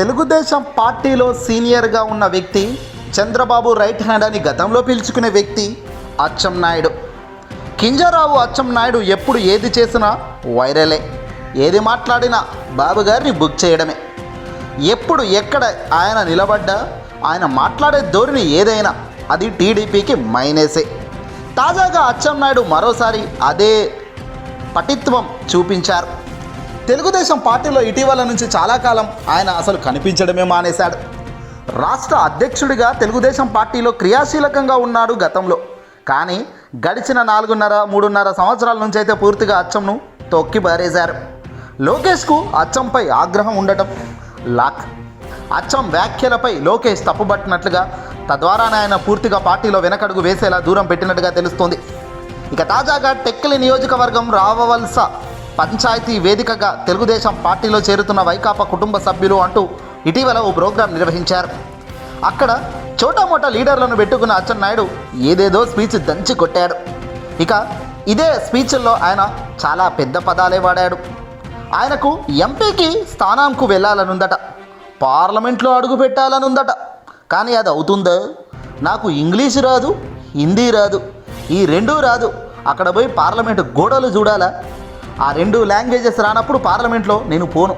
తెలుగుదేశం పార్టీలో సీనియర్గా ఉన్న వ్యక్తి చంద్రబాబు రైట్ హ్యాండ్ అని గతంలో పిలుచుకునే వ్యక్తి అచ్చం నాయుడు. కింజారావు అచ్చం నాయుడు ఎప్పుడు ఏది చేసినా వైరలే. ఏది మాట్లాడినా బాబు గారిని బుక్ చేయడమే. ఎప్పుడు ఎక్కడ ఆయన నిలబడ్డా ఆయన మాట్లాడే ధోరణి ఏదైనా అది టీడీపీకి మైనసే. తాజాగా అచ్చం నాయుడు మరోసారి అదే పటిత్వం చూపించారు. తెలుగుదేశం పార్టీలో ఇటీవల నుంచి చాలా కాలం ఆయన అసలు కనిపించడమే మానేశాడు. రాష్ట్ర అధ్యక్షుడిగా తెలుగుదేశం పార్టీలో క్రియాశీలకంగా ఉన్నాడు గతంలో. కానీ గడిచిన నాలుగున్నర మూడున్నర సంవత్సరాల నుంచి అయితే పూర్తిగా అచ్చంను తొక్కి బారేశారు లోకేష్కు అచ్చంపై ఆగ్రహం ఉండటం లాక్. అచ్చం వ్యాఖ్యలపై లోకేష్ తప్పుబట్టినట్లుగా తద్వారానే ఆయన పూర్తిగా పార్టీలో వెనకడుగు వేసేలా దూరం పెట్టినట్టుగా తెలుస్తోంది. ఇక తాజాగా టెక్కలి నియోజకవర్గం రావవలస పంచాయతీ వేదికగా తెలుగుదేశం పార్టీలో చేరుతున్న వైకాపా కుటుంబ సభ్యులు అంటూ ఇటీవల ఓ ప్రోగ్రాం నిర్వహించారు. అక్కడ చోటామోటా లీడర్లను పెట్టుకున్న అచ్చెన్నాయుడు ఏదేదో స్పీచ్ దంచి కొట్టాడు. ఇక ఇదే స్పీచ్ల్లో ఆయన చాలా పెద్ద పదాలే వాడాడు. ఆయనకు ఎంపీకి స్థానంకు వెళ్ళాలనుందట పార్లమెంట్లో అడుగు పెట్టాలనుందట. కానీ అది అవుతుందా? నాకు ఇంగ్లీష్ రాదు హిందీ రాదు ఈ రెండూ రాదు. అక్కడ పోయి పార్లమెంటు గోడలు చూడాలా? ఆ రెండు లాంగ్వేజెస్ రానప్పుడు పార్లమెంట్లో నేను పోను.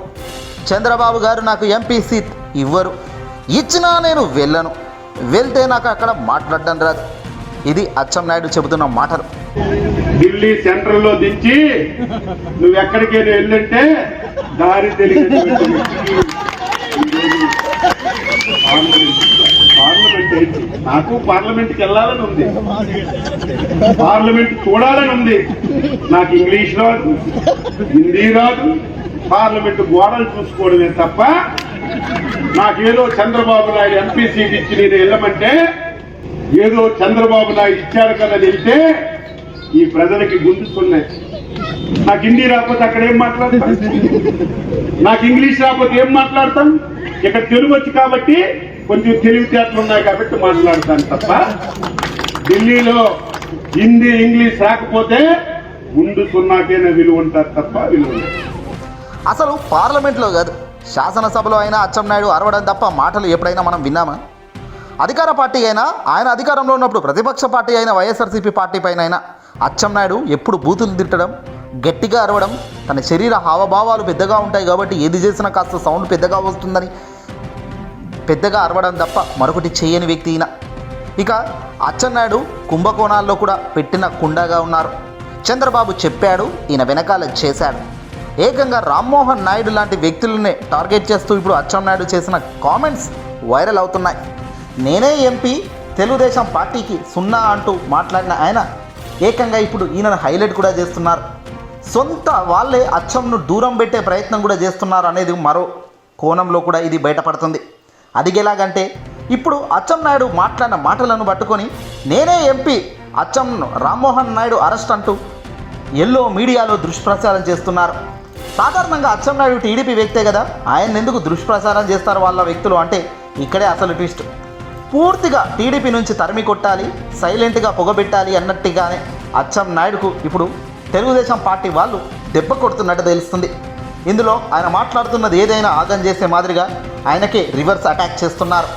చంద్రబాబు గారు నాకు ఎంపీ సీట్ ఇవ్వరు. ఇచ్చినా నేను వెళ్ళను. వెళ్తే నాకు అక్కడ మాట్లాడడం రాదు. ఇది అచ్చం నాయుడు చెబుతున్న మాటలు. ఢిల్లీ సెంట్రల్లో దించి నువ్వు ఎక్కడికైనా వెళ్ళంటే దారి తెలియదు పార్లమెంట్ నాకు పార్లమెంట్కి వెళ్ళాలని ఉంది. పార్లమెంట్ చూడాలని ఉంది. నాకు ఇంగ్లీష్ రాదు హిందీ రాదు. పార్లమెంట్ గోడలు చూసుకోవడమే తప్ప నాకేదో చంద్రబాబు నాయుడు ఎంపీ సీట్ ఇచ్చి నేను వెళ్ళమంటే ఏదో చంద్రబాబు నాయుడు ఇచ్చాడు కదా అని వెళ్తే ఈ ప్రజలకి గుంజుతున్నాయి నాకు హిందీ రాకపోతే అక్కడ ఏం మాట్లాడతాను నాకు ఇంగ్లీష్ రాకపోతే ఏం మాట్లాడతాం? ఇక్కడ తెలుగు వచ్చి కాబట్టి కొంచెం తెలివితేటలు ఉన్నాయి కాబట్టి మాట్లాడతాను తప్ప. ఢిల్లీలో హిందీ ఇంగ్లీష్ రాకపోతే ముందు సున్నాకైనా విలువ ఉంటారు తప్ప విలువ అసలు పార్లమెంట్లో కాదు శాసనసభలో అయినా అచ్చెన్నాయుడు అరవడం తప్ప మాటలు ఎప్పుడైనా మనం విన్నామా? అధికార పార్టీ అయినా ఆయన అధికారంలో ఉన్నప్పుడు ప్రతిపక్ష పార్టీ అయిన వైఎస్ఆర్సీపీ పార్టీ పైన అయినా అచ్చెన్నాయుడు ఎప్పుడు బూతులు తిట్టడం గట్టిగా అరవడం తన శరీర హావభావాలు పెద్దగా ఉంటాయి కాబట్టి ఏది చేసినా కాస్త సౌండ్ పెద్దగా వస్తుందని పెద్దగా అరవడం తప్ప మరొకటి చేయని వ్యక్తి ఈయన. ఇక అచ్చెన్నాయుడు కుంభకోణాల్లో కూడా పెట్టిన కుండగా ఉన్నారు. చంద్రబాబు చెప్పాడు ఈయన వెనకాల చేశాడు. ఏకంగా రామ్మోహన్ నాయుడు లాంటి వ్యక్తులనే టార్గెట్ చేస్తూ ఇప్పుడు అచ్చెన్నాయుడు చేసిన కామెంట్స్ వైరల్ అవుతున్నాయి. నేనే ఎంపీ తెలుగుదేశం పార్టీకి సున్నా అంటూ మాట్లాడిన ఆయన ఏకంగా ఇప్పుడు ఈయనను హైలైట్ కూడా చేస్తున్నారు. సొంత వాళ్ళే అచ్చంను దూరం పెట్టే ప్రయత్నం కూడా చేస్తున్నారు అనేది మరో కోణంలో కూడా ఇది బయటపడుతుంది. అది ఎలాగంటే ఇప్పుడు అచ్చం నాయుడు మాట్లాడిన మాటలను పట్టుకొని నేనే ఎంపీ అచ్చం రామ్మోహన్ నాయుడు అరెస్ట్ అంటూ ఎల్లో మీడియాలో దుష్ప్రచారం చేస్తున్నారు. సాధారణంగా అచ్చం నాయుడు టీడీపీ వ్యక్తే కదా ఆయన ఎందుకు దుష్ప్రచారం చేస్తారు వాళ్ళ వ్యక్తులు అంటే ఇక్కడే అసలు ట్విస్ట్. పూర్తిగా టీడీపీ నుంచి తరిమి కొట్టాలి సైలెంట్గా పొగబెట్టాలి అన్నట్టుగానే అచ్చం నాయుడుకు ఇప్పుడు తెలుగుదేశం పార్టీ వాళ్ళు దెబ్బ కొడుతున్నట్టు తెలుస్తుంది. ఇందులో ఆయన మాట్లాడుతున్నది ఏదైనా ఆగం చేసే మాదిరిగా ఆయనకే రివర్స్ అటాక్ చేస్తున్నారు.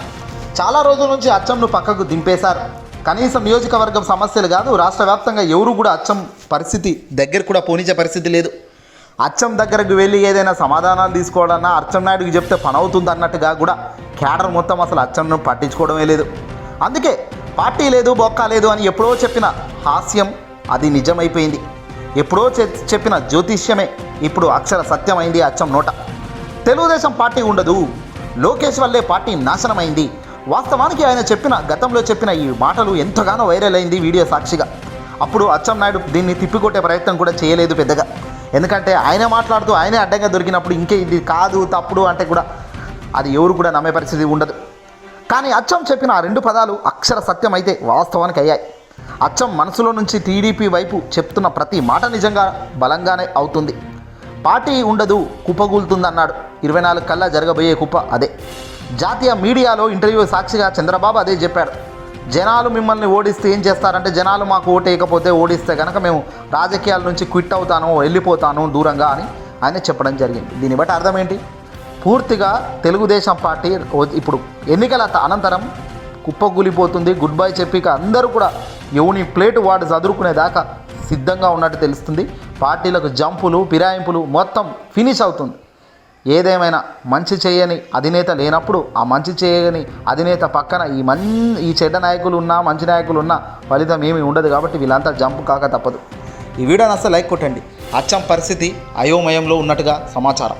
చాలా రోజుల నుంచి అచ్చంను పక్కకు దింపేశారు. కనీసం నియోజకవర్గం సమస్యలు కాదు రాష్ట్ర వ్యాప్తంగా ఎవరు కూడా అచ్చం పరిస్థితి దగ్గర కూడా పోనిచ్చే పరిస్థితి లేదు. అచ్చం దగ్గరకు వెళ్ళి ఏదైనా సమాధానాలు తీసుకోవాలన్నా అచ్చం నాయుడికి చెప్తే పని అవుతుంది అన్నట్టుగా కూడా క్యాడర్ మొత్తం అసలు అచ్చంను పట్టించుకోవడమే లేదు. అందుకే పార్టీ లేదు బొక్క లేదు అని ఎప్పుడో చెప్పిన హాస్యం అది నిజమైపోయింది. ఎప్పుడో చెప్పిన జ్యోతిష్యమే ఇప్పుడు అక్షర సత్యమైంది అచ్చం నోట. తెలుగుదేశం పార్టీ ఉండదు. లోకేష్ వల్లే పార్టీ నాశనమైంది. వాస్తవానికి ఆయన చెప్పిన గతంలో చెప్పిన ఈ మాటలు ఎంతగానో వైరల్ అయింది వీడియో సాక్షిగా. అప్పుడు అచ్చం నాయుడు దీన్ని తిప్పికొట్టే ప్రయత్నం కూడా చేయలేదు పెద్దగా. ఎందుకంటే ఆయనే మాట్లాడుతూ ఆయనే అడ్డంగా దొరికినప్పుడు ఇంకే ఇది కాదు తప్పుడు అంటే కూడా అది ఎవరు కూడా నమ్మే పరిస్థితి ఉండదు. కానీ అచ్చం చెప్పిన ఆ రెండు పదాలు అక్షర సత్యం అయితే వాస్తవానికి అయ్యాయి. అచ్చం మనసులో నుంచి టీడీపీ వైపు చెప్తున్న ప్రతి మాట నిజంగా బలంగానే అవుతుంది. పార్టీ ఉండదు కుప్పగూలుతుందన్నాడు. ఇరవై నాలుగు కల్లా జరగబోయే కుప్ప అదే. జాతీయ మీడియాలో ఇంటర్వ్యూ సాక్షిగా చంద్రబాబు అదే చెప్పాడు. జనాలు మిమ్మల్ని ఓడిస్తే ఏం చేస్తారంటే జనాలు మాకు ఓటేయకపోతే ఓడిస్తే కనుక మేము రాజకీయాల నుంచి క్విట్ అవుతాను వెళ్ళిపోతాను దూరంగా అని ఆయన చెప్పడం జరిగింది. దీన్ని బట్టి అర్థం ఏంటి పూర్తిగా తెలుగుదేశం పార్టీ ఇప్పుడు ఎన్నికల త- అనంతరం కుప్పకూలిపోతుంది గుడ్ బై చెప్పి అందరూ కూడా ఎవని ప్లేటు వాడు చదురుకునేదాకా సిద్ధంగా ఉన్నట్టు తెలుస్తుంది. పార్టీలకు జంపులు ఫిరాయింపులు మొత్తం ఫినిష్ అవుతుంది. ఏదేమైనా మంచి చేయని అధినేత లేనప్పుడు ఆ మంచి చేయని అధినేత పక్కన ఈ మన్ ఈ చెడ్డ నాయకులు ఉన్నా మంచి నాయకులు ఉన్నా ఫలితం ఏమీ ఉండదు కాబట్టి వీళ్ళంతా జంపు కాక తప్పదు. ఈ వీడియో అసలు లైక్ కొట్టండి. అచ్చం పరిస్థితి అయోమయంలో ఉన్నట్టుగా సమాచారం.